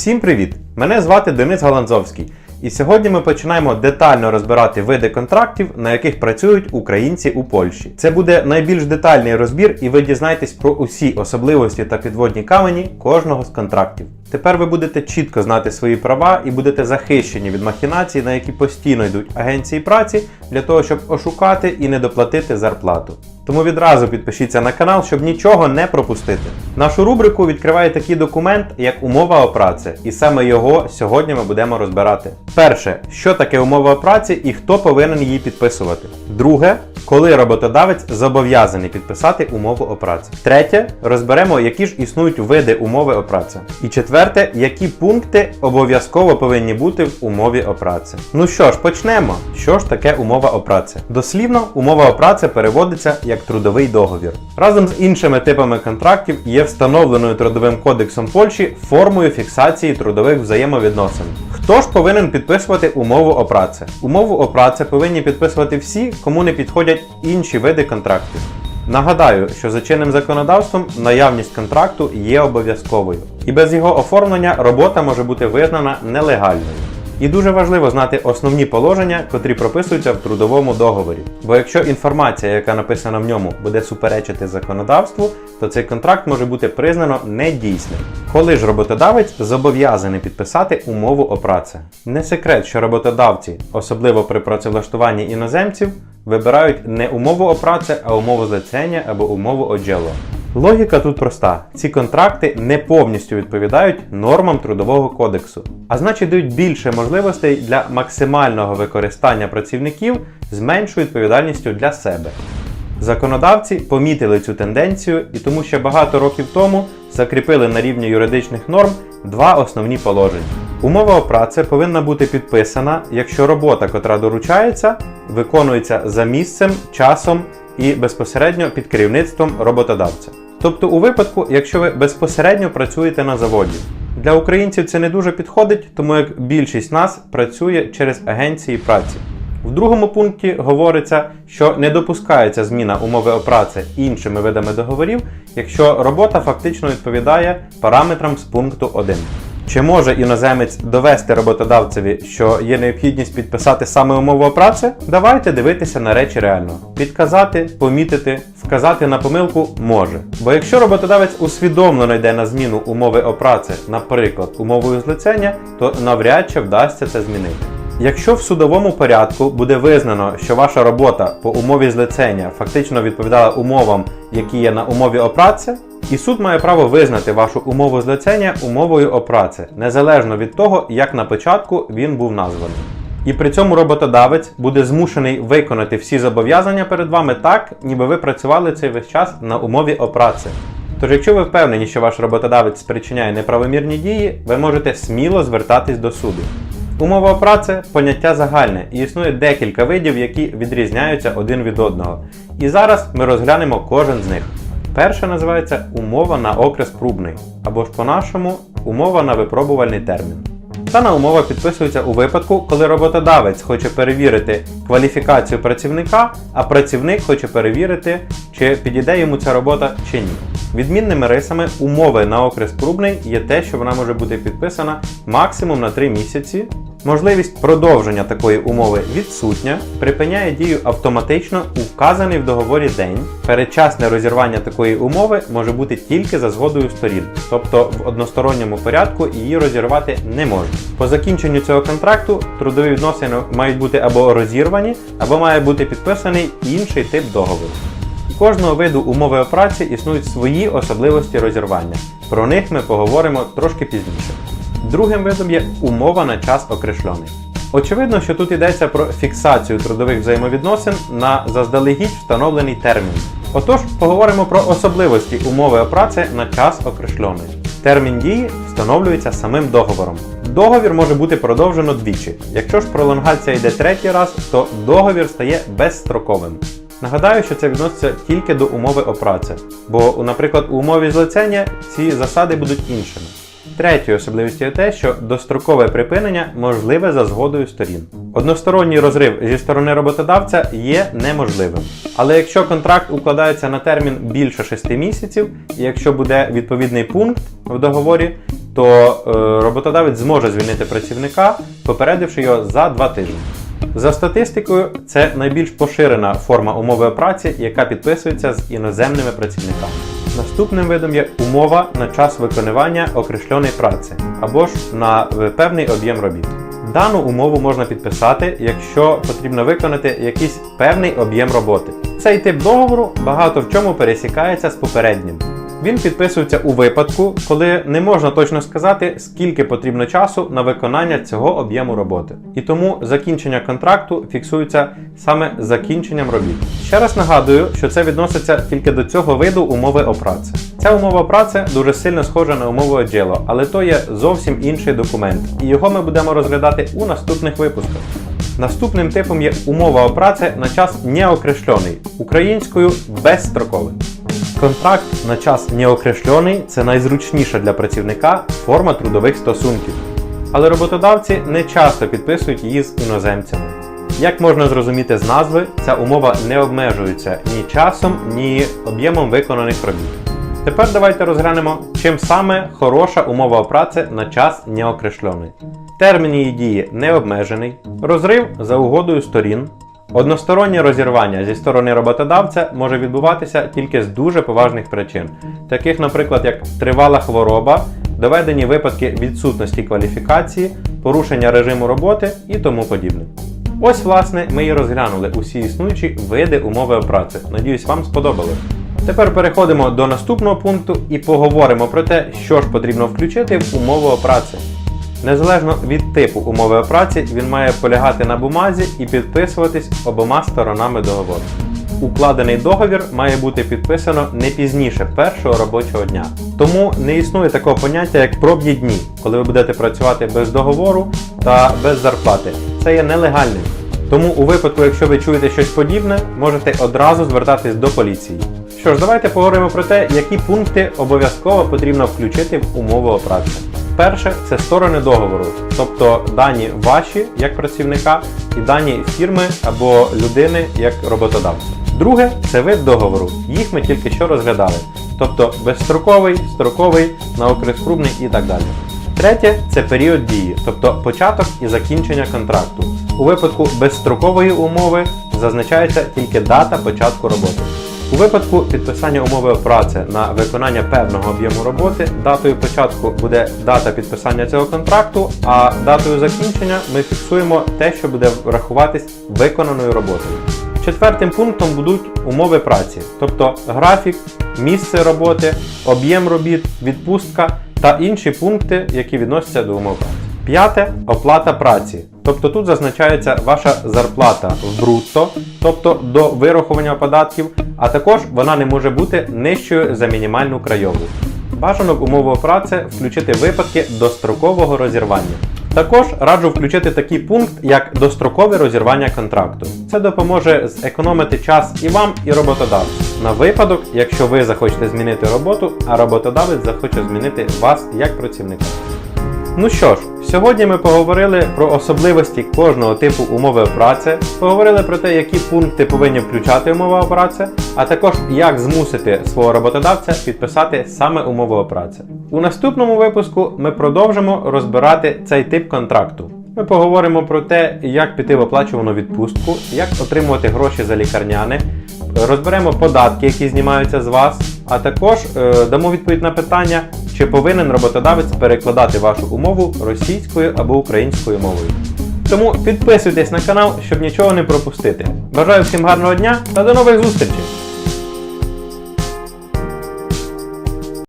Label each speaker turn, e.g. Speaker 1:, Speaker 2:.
Speaker 1: Всім привіт! Мене звати Денис Галанзовський. І сьогодні ми починаємо детально розбирати види контрактів, на яких працюють українці у Польщі. Це буде найбільш детальний розбір, і ви дізнаєтесь про усі особливості та підводні камені кожного з контрактів. Тепер ви будете чітко знати свої права і будете захищені від махінацій, на які постійно йдуть агенції праці для того, щоб ошукати і не доплатити зарплату. Тому відразу підпишіться на канал, щоб нічого не пропустити. Нашу рубрику відкриває такий документ, як умова о праці, і саме його сьогодні ми будемо розбирати. Перше, що таке умова праці і хто повинен її підписувати. Друге, коли роботодавець зобов'язаний підписати умову о праці. Третє, розберемо, які ж існують види умови о праці. І четверте, які пункти обов'язково повинні бути в умові о праці. Ну що ж, почнемо. Що ж таке умова о праці? Дослівно, умова о праці переводиться як трудовий договір. Разом з іншими типами контрактів є встановленою трудовим кодексом Польщі формою фіксації трудових взаємовідносин. Хто ж повинен підписувати умову о праці? Умову о праці повинні підписувати всі, кому не підходять інші види контрактів. Нагадаю, що за чинним законодавством наявність контракту є обов'язковою, і без його оформлення робота може бути визнана нелегальною. І дуже важливо знати основні положення, котрі прописуються в трудовому договорі. Бо якщо інформація, яка написана в ньому, буде суперечити законодавству, то цей контракт може бути признано недійсним. Коли ж роботодавець зобов'язаний підписати умову о праці. Не секрет, що роботодавці, особливо при працевлаштуванні іноземців, вибирають не умову о праці, а умову злицення або умову о джело. Логіка тут проста: ці контракти не повністю відповідають нормам трудового кодексу, а значить дають більше можливостей для максимального використання працівників з меншою відповідальністю для себе. Законодавці помітили цю тенденцію і тому ще багато років тому закріпили на рівні юридичних норм два основні положення. Умова праці повинна бути підписана, якщо робота, котра доручається, виконується за місцем, часом і безпосередньо під керівництвом роботодавця. Тобто у випадку, якщо ви безпосередньо працюєте на заводі. Для українців це не дуже підходить, тому як більшість нас працює через агенції праці. В другому пункті говориться, що не допускається зміна умови опраці іншими видами договорів, якщо робота фактично відповідає параметрам з пункту 1. Чи може іноземець довести роботодавцеві, що є необхідність підписати саме умову праці? Давайте дивитися на речі реально. Підказати, помітити, вказати на помилку може. Бо якщо роботодавець усвідомлено йде на зміну умови о праці, наприклад, умовою злицення, то навряд чи вдасться це змінити. Якщо в судовому порядку буде визнано, що ваша робота по умові злицення фактично відповідала умовам, які є на умові о праці, і суд має право визнати вашу умову злицення умовою о праці, незалежно від того, як на початку він був названий. І при цьому роботодавець буде змушений виконати всі зобов'язання перед вами так, ніби ви працювали цей весь час на умові о праці. Тож, якщо ви впевнені, що ваш роботодавець спричиняє неправомірні дії, ви можете сміло звертатись до суду. Умова праці поняття загальне і існує декілька видів, які відрізняються один від одного. І зараз ми розглянемо кожен з них. Перша називається умова на окрес пробний, або ж по-нашому умова на випробувальний термін. Дана умова підписується у випадку, коли роботодавець хоче перевірити кваліфікацію працівника, а працівник хоче перевірити, чи підійде йому ця робота чи ні. Відмінними рисами умови на окрес пробний є те, що вона може бути підписана максимум на 3 місяці. Можливість продовження такої умови відсутня, припиняє дію автоматично у вказаний в договорі день. Передчасне розірвання такої умови може бути тільки за згодою сторін, тобто в односторонньому порядку її розірвати не можна. По закінченню цього контракту трудові відносини мають бути або розірвані, або має бути підписаний інший тип договору. У кожного виду умови праці існують свої особливості розірвання. Про них ми поговоримо трошки пізніше. Другим видом є умова на час окрешлений. Очевидно, що тут йдеться про фіксацію трудових взаємовідносин на заздалегідь встановлений термін. Отож, поговоримо про особливості умови праці на час окрешлений. Термін дії встановлюється самим договором. Договір може бути продовжено двічі. Якщо ж пролонгація йде третій раз, то договір стає безстроковим. Нагадаю, що це відноситься тільки до умови о праці, бо, наприклад, у умові злицення ці засади будуть іншими. Третьою особливістю є те, що дострокове припинення можливе за згодою сторін. Односторонній розрив зі сторони роботодавця є неможливим. Але якщо контракт укладається на термін більше 6 місяців, і якщо буде відповідний пункт в договорі, то е, роботодавець зможе звільнити працівника, попередивши його за два тижні. За статистикою, це найбільш поширена форма умови праці, яка підписується з іноземними працівниками. Наступним видом є умова на час виконування окрешленої праці або ж на е, певний об'єм робіт. Дану умову можна підписати, якщо потрібно виконати якийсь певний об'єм роботи. Цей тип договору багато в чому пересікається з попереднім. Він підписується у випадку, коли не можна точно сказати, скільки потрібно часу на виконання цього об'єму роботи. І тому закінчення контракту фіксується саме закінченням робіт. Ще раз нагадую, що це відноситься тільки до цього виду умови о праці. Ця умова праці дуже сильно схожа на умову Agelo, але то є зовсім інший документ, і його ми будемо розглядати у наступних випусках. Наступним типом є умова о праці на час неокрешлений, українською безстроковий. Контракт на час неокрешлений це найзручніша для працівника форма трудових стосунків. Але роботодавці не часто підписують її з іноземцями. Як можна зрозуміти з назви, ця умова не обмежується ні часом, ні об'ємом виконаних робіт. Тепер давайте розглянемо, чим саме хороша умова праці на час неокрешлений. Термін її дії не обмежений, розрив за угодою сторін, Одностороннє розірвання зі сторони роботодавця може відбуватися тільки з дуже поважних причин, таких, наприклад, як тривала хвороба, доведені випадки відсутності кваліфікації, порушення режиму роботи і тому подібне. Ось, власне, ми і розглянули усі існуючі види умови праці. Надіюсь, вам сподобалось. Тепер переходимо до наступного пункту і поговоримо про те, що ж потрібно включити в умову праці. Незалежно від типу умови праці, він має полягати на бумазі і підписуватись обома сторонами договору. Укладений договір має бути підписано не пізніше першого робочого дня. Тому не існує такого поняття, як пробні дні, коли ви будете працювати без договору та без зарплати. Це є нелегальним. Тому у випадку, якщо ви чуєте щось подібне, можете одразу звертатись до поліції. Що ж, давайте поговоримо про те, які пункти обов'язково потрібно включити в умову праці. Перше це сторони договору, тобто дані ваші як працівника і дані фірми або людини як роботодавця. Друге це вид договору. Їх ми тільки що розглядали, тобто безстроковий, строковий, наокрeskрубний і так далі. Третє це період дії, тобто початок і закінчення контракту. У випадку безстрокової умови зазначається тільки дата початку роботи. У випадку підписання умови праці на виконання певного об'єму роботи, датою початку буде дата підписання цього контракту, а датою закінчення ми фіксуємо те, що буде рахуватись виконаною роботою. Четвертим пунктом будуть умови праці, тобто графік, місце роботи, об'єм робіт, відпустка та інші пункти, які відносяться до умов праці. П'яте оплата праці. Тобто тут зазначається ваша зарплата в брутто, тобто до вирахування податків, а також вона не може бути нижчою за мінімальну краєву. Бажано в умову праці включити випадки дострокового розірвання. Також раджу включити такий пункт, як дострокове розірвання контракту. Це допоможе зекономити час і вам, і роботодавцю. На випадок, якщо ви захочете змінити роботу, а роботодавець захоче змінити вас як працівника. Ну що ж, сьогодні ми поговорили про особливості кожного типу умови праці, поговорили про те, які пункти повинні включати умова праці, а також як змусити свого роботодавця підписати саме умову праці. У наступному випуску ми продовжимо розбирати цей тип контракту. Ми поговоримо про те, як піти в оплачувану відпустку, як отримувати гроші за лікарняне, розберемо податки, які знімаються з вас, а також е, дамо відповідь на питання, чи повинен роботодавець перекладати вашу умову російською або українською мовою. Тому підписуйтесь на канал, щоб нічого не пропустити. Бажаю всім гарного дня та до нових зустрічей!